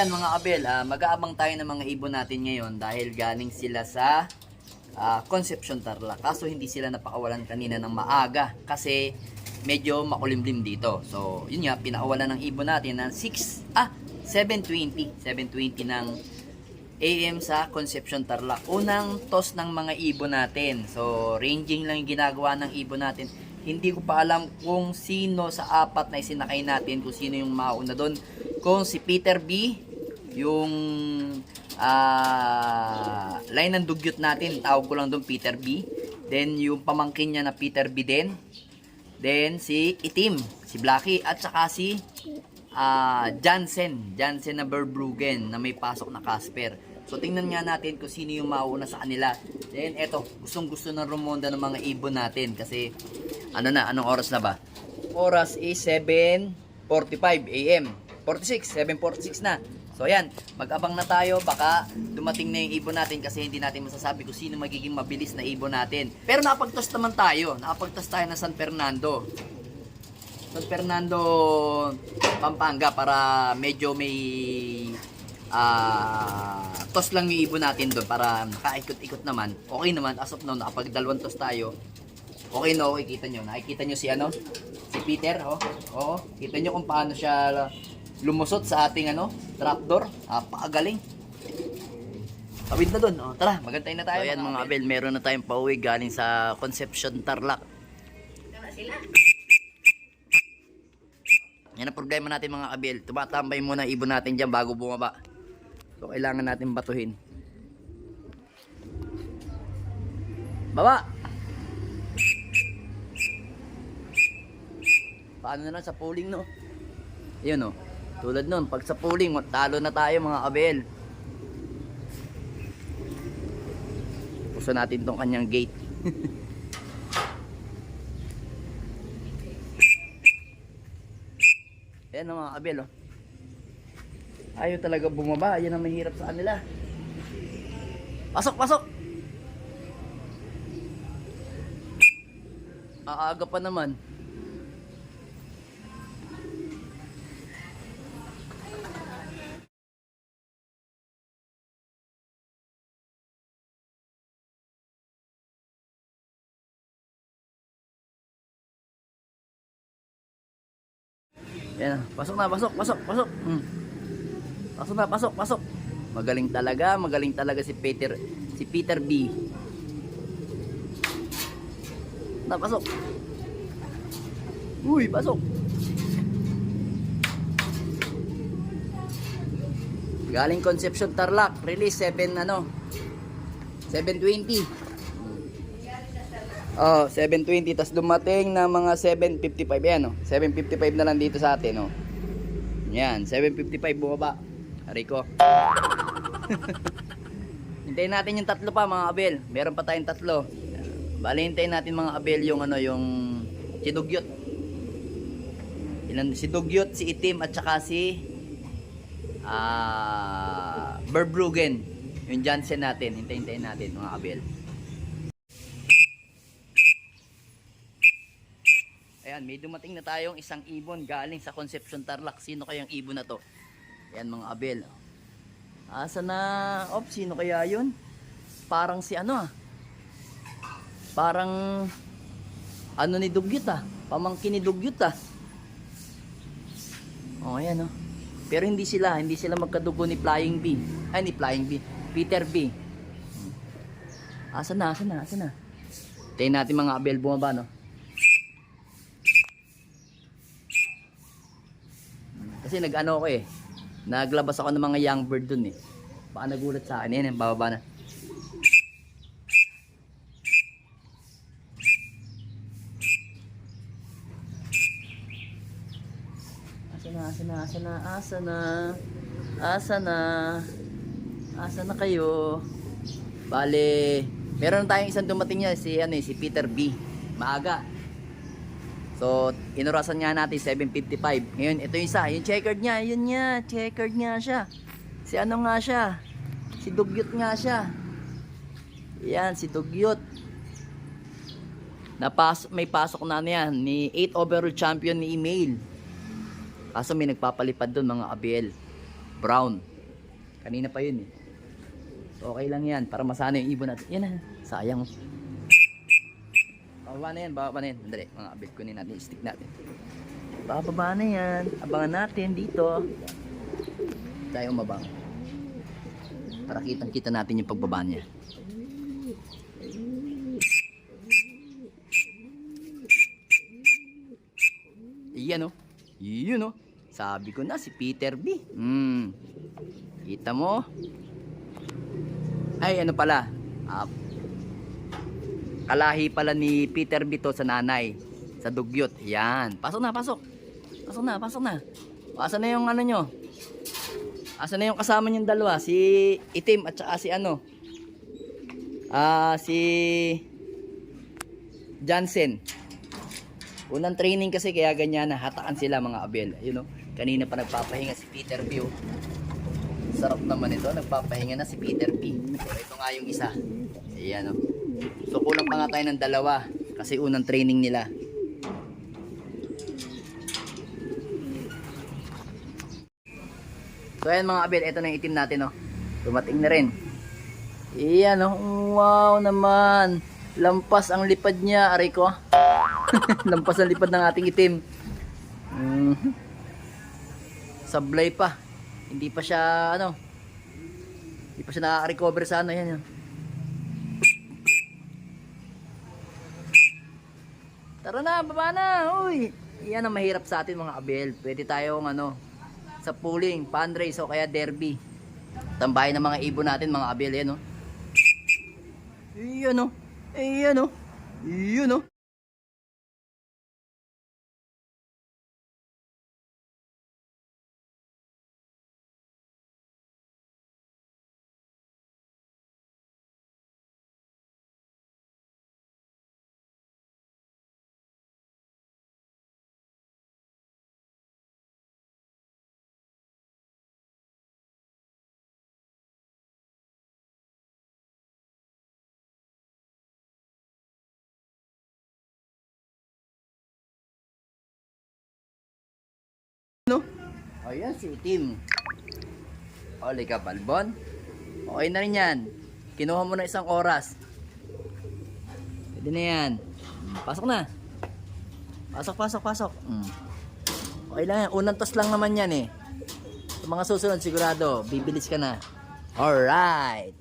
ayan mga abel, ah, mag-aabang tayo ng mga ibon natin ngayon dahil galing sila sa ah, Concepcion Tarlac. Kaso hindi sila napakawalan kanina ng maaga kasi medyo makulimlim dito. So, yun nga, pinakawalan ng ibon natin ng 6, ah, 7.20. 7.20 ng AM sa Concepcion Tarlac. Unang toss ng mga ibon natin. So, ranging lang yung ginagawa ng ibon natin. Hindi ko pa alam kung sino sa apat na isinakay natin, kung sino yung mauna doon. Kung si Peter B, yung ah line ng dugyot natin, tawag ko lang doon Peter B. Then, yung pamangkin niya na Peter B din. Then, si Itim, si Blacky, at saka si ah Jansen, Jansen na Verbruggen na may pasok na Casper. So tingnan nga natin kung sino yung mauna sa kanila. Then eto, gustong gusto ng rumonda ng mga ibon natin kasi ano na, anong oras na ba? Oras is 7.45 AM. 46, 7.46 na. So ayan, mag-abang na tayo, baka dumating na yung ibon natin kasi hindi natin masasabi kung sino magiging mabilis na ibon natin. Pero nakapagtos naman tayo, nakapagtos tayo ng San Fernando. San Fernando, Pampanga para medyo may ah toss lang yung ibon natin doon para nakaikot-ikot naman. Okay naman, as of now, nakapag dalawang toss tayo. Okay na okay, kita nyo. Nakikita nyo si ano? Si Peter, oh. Oo, kita nyo kung paano siya lumusot sa ating ano, trapdoor. Napakagaling. Tawid na doon. Oh, tara, magantay na tayo. So, ayan mga Abel, meron na tayong pauwi galing sa Concepcion Tarlac. Yan ang problema natin mga Abel. Tumatambay muna ibon natin dyan bago bumaba. So, kailangan natin batuhin. Baba! Paano na lang sa pooling, no? Yun, no? Tulad nun, pag sa pooling, talo na tayo mga Abel. Puso natin tong kanyang gate. Ayan ang mga Abel, oh. Ayaw talaga bumaba. Yan ang mahirap sa kanila. Pasok, pasok! Aaga pa naman. Yan, pasok na, pasok, pasok, pasok. Hmm. Pasok na, pasok, pasok. Magaling talaga, magaling talaga si Peter, si Peter B. Na, pasok. Uy, pasok. Galing Concepcion Tarlac, release 7 ano? 720. Oh, 720 tas dumating na mga 755 yan oh. 755 na lang dito sa atin oh. Yan, 755 bumaba. Rico. hintayin natin yung tatlo pa mga abel. Meron pa tayong tatlo. Bali hintayin natin mga abel yung ano yung si Dugyot. Ilan si Dugyot, si Itim at saka si ah Verbruggen. Yung Jansen natin. Hintayin-hintayin natin mga abel. Ayan, may dumating na tayong isang ibon galing sa Concepcion Tarlac. Sino kayang ibon na to? Ayan mga abel. Asa na? Op, sino kaya yun? Parang si ano ah. Parang ano ni Dugyot ah. Pamangkin ni Dugyot ah. Oh, ayan oh. Pero hindi sila, hindi sila magkadugo ni Flying B. Ay, ni Flying B. Peter B. Asa na, asa na, asa na. Tayo natin mga abel bumaba no. Kasi nag-ano ako eh. Naglabas ako ng mga young bird dun eh. Baka nagulat sa akin. Yan, bababa na, asa na, asa na, asa na. Asa na. Asa na kayo? Bale, meron tayong isang dumating niya si ano eh, si Peter B. Maaga. So, inurasan nga natin 755. Ngayon, ito yung isa. Yung checkered niya. Yun niya. Checkered nga siya. Si ano nga siya? Si Dugyot nga siya. Yan, si Dugyot. Napas may pasok na niyan ni 8 overall champion ni Email. Kaso may nagpapalipad doon mga Abel. Brown. Kanina pa yun eh. So, okay lang yan. Para masana yung ibon natin. Yan na. Sayang. Bababa na yan. Bababa na yan. Andali. Mga abit natin. Stick natin. Bababa na yan. Abangan natin dito. Tayo umabang. Para kitang kita natin yung pagbaba niya. Iyan oh. Yun oh. Sabi ko na si Peter B. Hmm. Kita mo? Ay ano pala? Ah, kalahi pala ni Peter B to sa nanay. Sa dugyot. Yan. Pasok na, pasok. Pasok na, pasok na. Asa na yung ano nyo? Asa na yung kasama niyong dalawa? Si Itim at saka si ano? Ah, si Jansen. Unang training kasi kaya ganyan na hatakan sila mga abel. You know, kanina pa nagpapahinga si Peter B. oh. Sarap naman ito, nagpapahinga na si Peter. So, ito nga yung isa. Ayan oh. So kulang pa nga tayo ng dalawa kasi unang training nila. So ayan mga abel, ito na yung itim natin oh. Dumating na rin. Iyan oh, wow naman. Lampas ang lipad niya, aray ko. Lampas ang lipad ng ating itim. Mm. Sablay pa. Hindi pa siya ano. Hindi pa siya nakaka-recover sa ano yan. yan. Tara na, baba na. Uy. Yan ang mahirap sa atin mga abel. Pwede tayong ano sa pooling, fundraise o kaya derby. Tambahin ng mga ibon natin mga abel yan, no. Iyan, no. Iyan, no. Iyan, no. No? Ayan si Tim. Oli ka, Balbon. Okay na rin yan. Kinuha mo na isang oras. Pwede na yan. Mm, Pasok na. Pasok, pasok, pasok. Mm. Okay lang yan. Unang toss lang naman yan eh. Sa mga susunod sigurado, bibilis ka na. Alright.